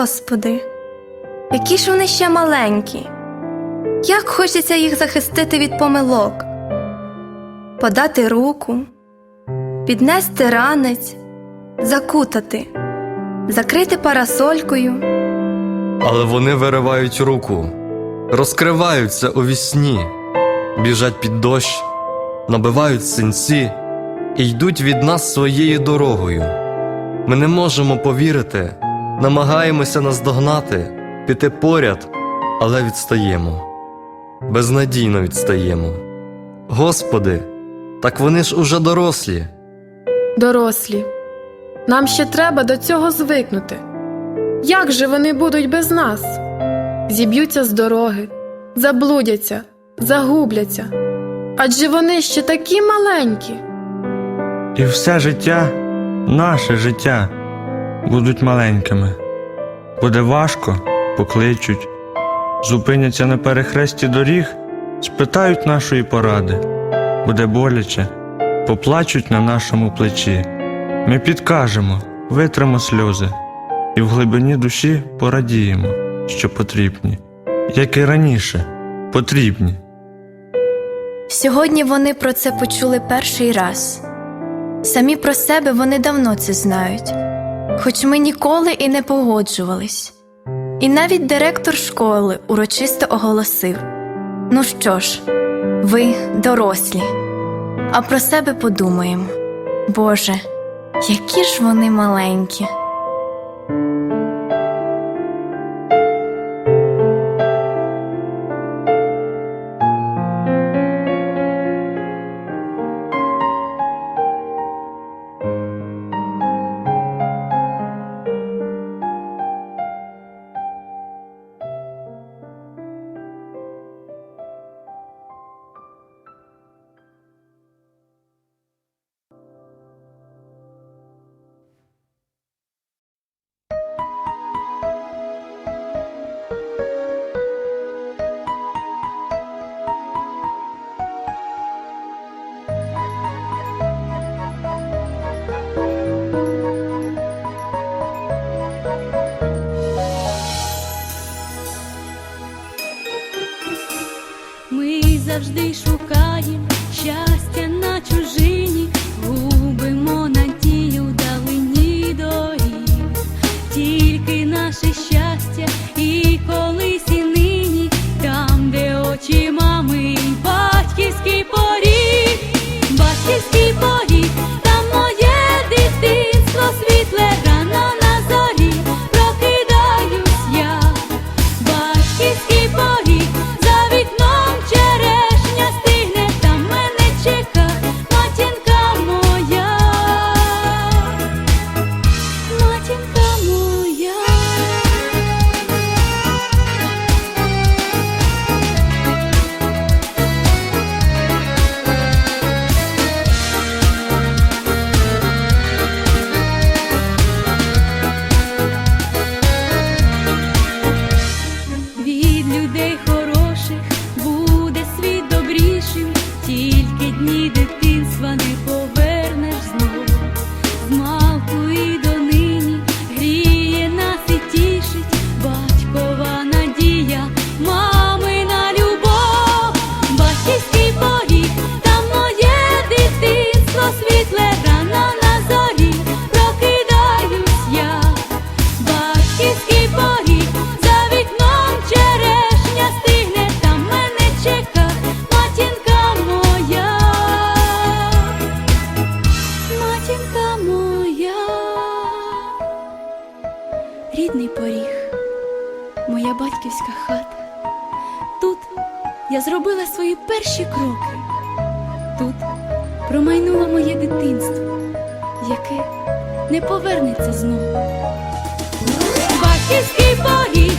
Господи, які ж вони ще маленькі, як хочеться їх захистити від помилок, подати руку, піднести ранець, закутати, закрити парасолькою. Але вони виривають руку, розкриваються у вісні, біжать під дощ, набивають синці і йдуть від нас своєю дорогою. Ми не можемо повірити, намагаємося наздогнати, піти поряд, але відстаємо, безнадійно відстаємо. Господи, так вони ж уже дорослі. Дорослі, нам ще треба до цього звикнути. Як же вони будуть без нас? Зіб'ються з дороги, заблудяться, загубляться. Адже вони ще такі маленькі. І все життя, наше життя, будуть маленькими. Буде важко, покличуть, зупиняться на перехресті доріг, спитають нашої поради. Буде боляче, поплачуть на нашому плечі. Ми підкажемо, витримо сльози, і в глибині душі порадіємо, що потрібні, як і раніше, потрібні. Сьогодні вони про це почули перший раз. Самі про себе вони давно це знають, хоч ми ніколи і не погоджувались. І навіть директор школи урочисто оголосив: Ну що ж, ви дорослі, а про себе подумаємо. Боже, які ж вони маленькі. Завжди шукаємо щастя на чужині, губимо надію далині доріг, тільки наше рідний поріг, моя батьківська хата. Тут я зробила свої перші кроки. Тут промайнуло моє дитинство, яке не повернеться знову. Батьківський поріг.